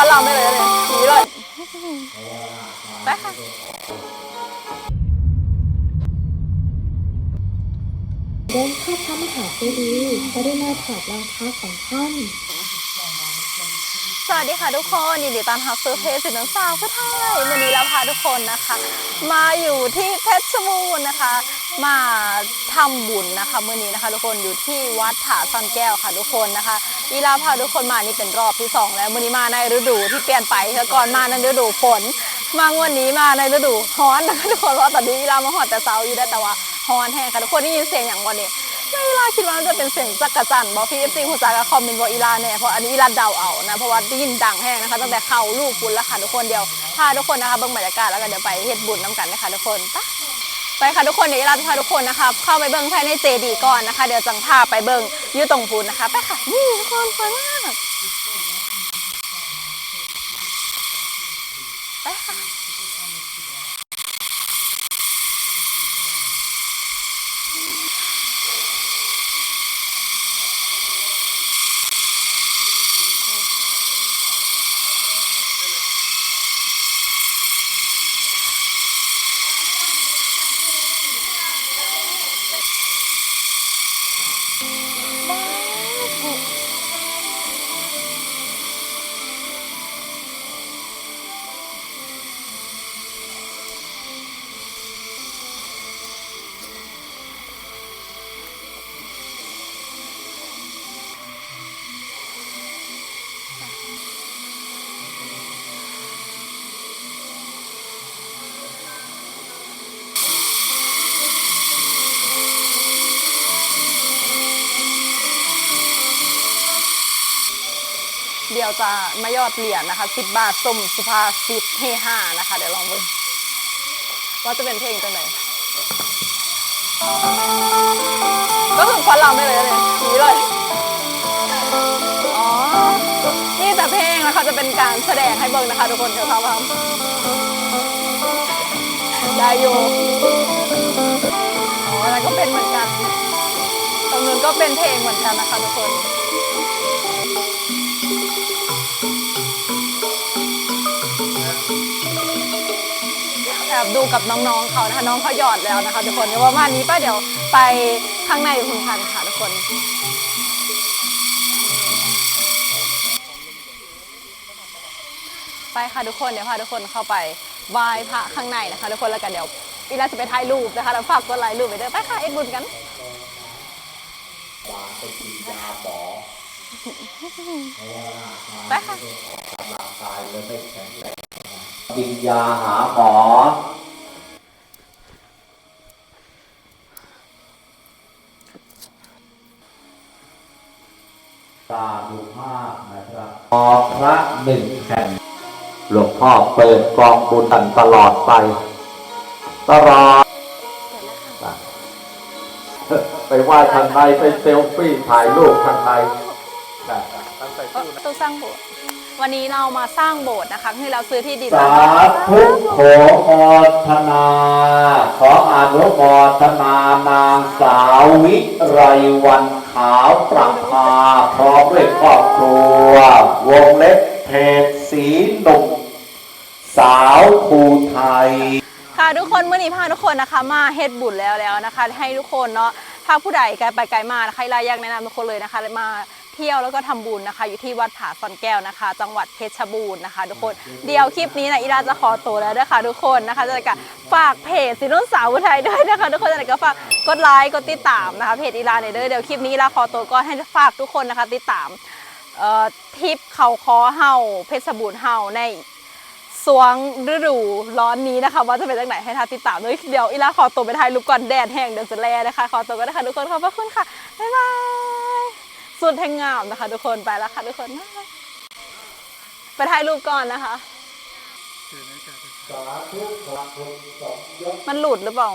วันเราไม่เลยเลยหนีเลยไปค่ะเดินเข้าพระมหาเจดีย์กรุณาถอดรองเท้าของท่าน สวัสดีค่ะทุกคนยินดีต้อนรับสู่เพจสินน้องสาวผู้ไทยวันนี้เราพาทุกคนนะคะ มาอยู่ที่เพชรบูรณ์นะคะ มาทำบุญนะคะเมื่อนี้นะคะ ทุกคนอยู่ที่วัดผาซันแก้วค่ะทุกคนนะคะอีลาพาทุกคนมานี่เป็นรอบที่สองแล้วเมื่อนี้มาในฤดูที่เปลี่ยนไปเธอก่อนมาในฤดูฝนมางวันนี้มาในฤดูร้อนนะคะทุกคนเพราะตอนนี้อีลามาหอดแต่เช้าอยู่ได้แต่ว่าร้อนแห้งค่ะทุกคนได้ยินเสียงอย่างวันนี้ ไม่อีลาคิดว่ามันจะเป็นเสียงจักรจันบอกพี่เอฟซีผู้จักคอมเมนต์บอกอีลาแน่เพราะอันนี้อีลาเดาเอานะเพราะว่าได้ยินดังแห้งนะคะตั้งแต่เข้าลูกบุญแล้วค่ะทุกคนเดียวพาทุกคนนะคะเบิ่งบรรยากาศแล้วก็เดี๋ยวไปเฮ็ดบุญน้ำกันนะคะทุกคนไปไปค่ะทุกคนเดี๋ยวอีลาจะพาทุกคนนะคะเข้าไปเบิ่งภายในเจดีก่อนนะคะ เดี๋ยวจังพาไปเบิ่งยืดตรงพูนนะคะไปค่ะนี่ทุกคนสวยมากไปค่ะ เดี๋ยวจะมายอดเหรียญนะคะสิบบาทส้มสุภาษิตเฮห้านะคะ เดี๋ยวลองดูว่าจะเป็นเพลงจังไหนก็คือควันเราไม่เลยเลยหนีเลยอ๋อ นี่แต่เพลงนะคะจะเป็นการแสดงให้เบิ่งนะคะ ทุกคนเดี๋ยวเขาทำได้อยู่อ๋ออันนั้นก็เป็นเหมือนกันตรงนู้นก็เป็นเพลงเหมือนกันนะคะทุกคน แอบดูกับน้องๆเขานะคะน้องเขาหยอดแล้วนะคะทุกคนเดี๋ยวประมาณนี้ป้าเดี๋ยวไปข้างในคุณพันธ์ค่ะทุกคนไปค่ะทุกคนเดี๋ยวพาทุกคนเข้าไปไหว้พระข้างในนะคะ ทุกคนแล้วกันเดี๋ยวอีลาจะไปถ่ายรูปนะคะแล้วฝากกดไลค์รูปไปเด้อไปค่ะเอ็ดบุญกันวางเป็นกินยาหมอเพราะว่าไปค่ะร่างกายเลยไม่แข็งแรง กินยาหาหมอ ตาดูภาพนะครับพอพระหนึ่งแผ่นหลวงพ่อเปิดกองบุญกันตลอดไป ตลอด ไปไหว้ทางในไปเซลฟี่ถ่ายรูปทางใน นะตั้งใจเอ้อต้องสร้างโบสถ์วันนี้เรามาสร้างโบสถ์นะคะที่เราซื้อที่ดินสาธุขอโมทนา ขออนุโมทนานางสาววิไรวันขาวประภาพร้อมด้วยครอบครัว วงเล็บเพจสีหนุ่มสาวภูไทย ค่ะทุกคนเมื่อนี้พาทุกคนนะคะ มาเฮ็ดบุญแล้วแล้วนะคะ ให้ทุกคนเนาะถ้าผู้ใดไกลไปไกลมานะคะลาอยากแนะนำทุกคนเลยนะคะมา เที่ยวแล้วก็ทำบุญนะคะ อยู่ที่วัดผาซ่อนแก้วนะคะ จังหวัดเพชรบูรณ์นะคะ ทุกคนเดี๋ยวคลิปนี้นะอีดาจะขอตัวแล้วนะคะ ทุกคนนะคะจะกะฝากเพจสิรุ่นสาวอุทัยด้วยนะคะ ทุกคนจะก็ฝากกดไลค์กดติดตามนะคะเพจอีลาเนี่ยเด้อเดี๋ยวคลิปนี้อีลาขอตัวก็ให้ฝากทุกคนนะคะ ติดตามเอ่อทริปเขาคอเฮาเพชรบูรณ์เฮาในสวงฤดูร้อนนี้นะคะ ว่าจะเป็นจากไหนให้ทาติดตามด้วยเดี๋ยวอีลาขอตัวไปถ่ายรูปก่อนแดดแห้งเดี๋ยวจะแลนะคะ ขอตัวก็ได้ค่ะทุกคนขอบพระคุณค่ะ บ๊ายบาย สุดแห่งงามนะคะ ทุกคนไปแล้วค่ะ ทุกคนบ๊าไปถ่ายรูปก่อนนะคะ มันหลุดหรือเปล่า